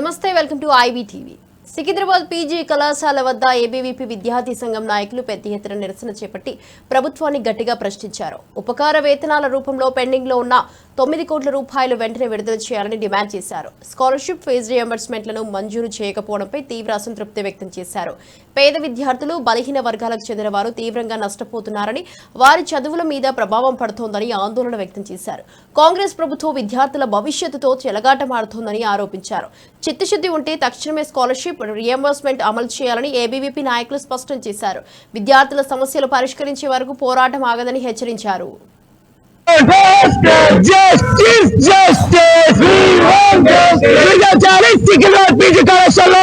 నమస్తే welcome to IV TV Secunderabad PG కళాశాల వద్ద ఏబీవీపీ విద్యార్థి సంఘం నాయకులు పెద్ద ఎత్తున నిరసన చేపట్టి ప్రభుత్వాన్ని గట్టిగా ప్రశ్నించారు. ఉపకార వేతనాల రూపంలో పెండింగ్లో ఉన్న తొమ్మిది కోట్ల రూపాయలు వెంటనే విడుదల చేయాలని డిమాండ్ చేశారు. స్కాలర్షిప్ ఫీజు రియంబర్స్మెంట్లను మంజూరు చేయకపోవడంపై తీవ్ర అసంతృప్తి వ్యక్తం చేశారు. పేద విద్యార్థులు బలహీన వర్గాలకు చెందిన వారు తీవ్రంగా నష్టపోతున్నారని వారి చదువుల మీద ప్రభావం పడుతోందని ఆందోళన వ్యక్తం చేశారు. కాంగ్రెస్ ప్రభుత్వం విద్యార్థుల భవిష్యత్తుతో చెలగాటమాడుతోందని ఆరోపించారు. చిత్తశుద్ధి ఉంటే తక్షణమే స్కాలర్షిప్ రియంబర్స్మెంట్ అమలు చేయాలని ఏబీవీపీ నాయకులు స్పష్టం చేశారు. విద్యార్థుల సమస్యలు పరిష్కరించే వరకు పోరాటం ఆగదని హెచ్చరించారు. Justice, justice, we want justice. Vijayachari Secunderabad PG కళాశాలలో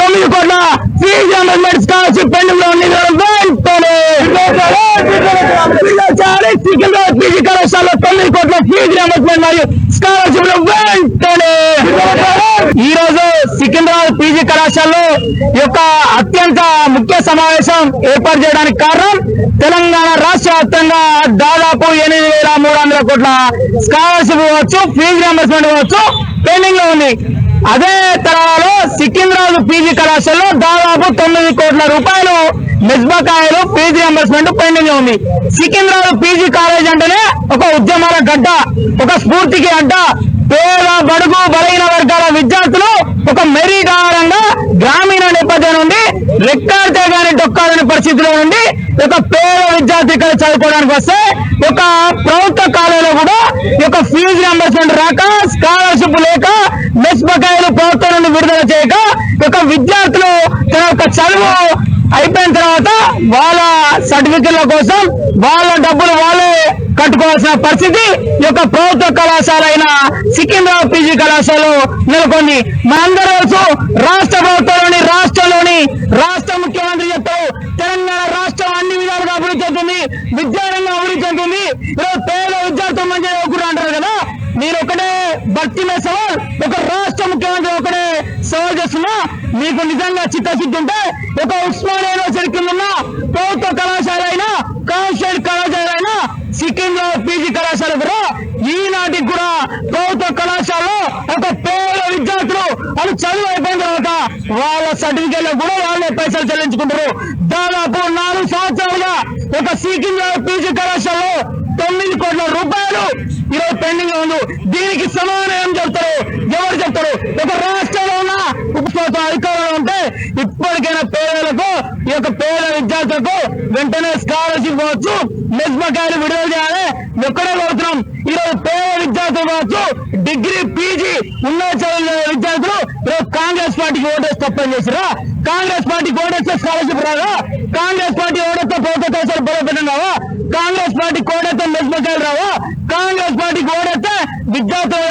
తొమ్మిది కోట్ల ఫీజు అమెండ్మెంట్ స్కాలర్షిప్ పెండింగ్లో ఉంది వెంటనే విజయచారి సికింద్రాబాద్ పీజీ కళాశాలలో తొమ్మిది కోట్ల ఫీజు అమెండ్మెంట్ మరియు స్కాలర్షిప్ వెంటనే ఈ రోజు సికింద్రాబాద్ పీజీ కళాశాలలో యొక్క అత్యంత ముఖ్య సమావేశం ఏర్పాటు చేయడానికి కారణం తెలంగాణ రాష్ట్ర వ్యాప్తంగా దాదాపు ఎనిమిది వేల మూడు వందల కోట్ల స్కాలర్షిప్ ఇవ్వచ్చు ఫీజు రియంబర్స్మెంట్ ఇవ్వచ్చు పెండింగ్లో ఉంది. అదే తరహాలో సికింద్రాబాద్ పీజీ కళాశాలలో దాదాపు తొమ్మిది కోట్ల రూపాయలు నిజ్బకాయలు ఫీజు రియంబర్స్మెంట్ పెండింగ్లో ఉంది. సికింద్రాబాద్ పీజీ కాలేజ్ అంటేనే ఒక ఉద్యమాల గడ్డ ఒక స్ఫూర్తికి అడ్డ పేద బడుగు బలహీన వర్గాల విద్యార్థులు ఒక మెరిట్ ఆధారంగా గ్రామీణ నేపథ్యం నుండి రెక్కాడితే గాని డొక్కాలని పరిస్థితిలో నుండి ఒక పేద విద్యార్థి ఇక్కడ చదువుకోవడానికి వస్తే ఒక ప్రభుత్వ కాలంలో కూడా ఒక ఫీజు రియంబర్స్మెంట్ రాక స్కాలర్షిప్ లేక మెస్ బకాయిలు ప్రభుత్వం నుండి విడుదల చేయక ఒక విద్యార్థులు తన యొక్క చదువు అయిపోయిన తర్వాత వాళ్ళ సర్టిఫికెట్ల కోసం వాళ్ళ డబ్బులు వాళ్ళే కట్టుకోవాల్సిన పరిస్థితి ఈ యొక్క ప్రభుత్వ కళాశాల అయిన సికింద్రాబాద్ కళాశాలలో నెలకొంది. మనందరూ తెలుసు రాష్ట్ర ప్రభుత్వంలోని రాష్ట్రంలోని రాష్ట్ర ముఖ్యమంత్రి చెప్తారు తెలంగాణ రాష్ట్రం అన్ని విధాలుగా అభివృద్ధి చెందుతుంది. విద్యారంగం అభివృద్ధి చెందుతుంది. ఈరోజు పేద విద్యార్థులు మంచి చదువుకుంటూ అంటారు కదా. మీరు ఒకటే భక్తి మీద సవాల్ ఒక రాష్ట్ర ముఖ్యమంత్రి ఒకటే సవాల్ చేస్తున్నా. మీకు నిజంగా చిత్తశుద్ధి ఉంటే ఒక ఉస్మానియా యూనివర్సిటీ కింద ప్రభుత్వ కళాశాల అయినా కాన్స్టేట్ కళాశాల అయినా సికింద్రాబాద్ పీజీ కళాశాల కూడా ఈనాటికి కూడా ప్రభుత్వ కళాశాలలో ఒక పేద విద్యార్థులు వాళ్ళు చదువు అయిపోయిన తర్వాత ఎన్నికల్లో కూడా వాళ్ళే పైసలు చెల్లించుకుంటారు. దాదాపు నాలుగు సంవత్సరాలుగా ఒక సికింద్రాబాద్ పీజీ కళాశాలలో తొమ్మిది కోట్ల రూపాయలు ఈరోజు పెండింగ్లో ఉంది. దీనికి సమాధానం చెప్తారు? ఎవరు చెప్తారు? ఒక రాష్ట్రంలో ఉన్న ప్రభుత్వ అధికారులు ఉంటే ఇప్పటికైనా పేదలకు ఈ యొక్క పేద విద్యార్థులకు వెంటనే స్కాలర్షిప్ వచ్చు మెస్ విడుదల చేయాలి ఎక్కడో కోరుతున్నాం ఈరోజు పేద విద్యార్థులు కావచ్చు డిగ్రీ పీజీ ఉన్నత చదువుల విద్యార్థులు ఈరోజు కాంగ్రెస్ పార్టీకి ఓటేసి తప్పని చేసిరా కాంగ్రెస్ పార్టీకి ఓటేస్తే స్కాలర్షిప్ రాదా కాంగ్రెస్ పార్టీ ఓటేస్తే ప్రభుత్వ కళాశాల బలోపేతం రావా కాంగ్రెస్ పార్టీ కోడైతే మెస్ బకాయిలు రావా కాంగ్రెస్ పార్టీకి ఓడైతే విద్యార్థుల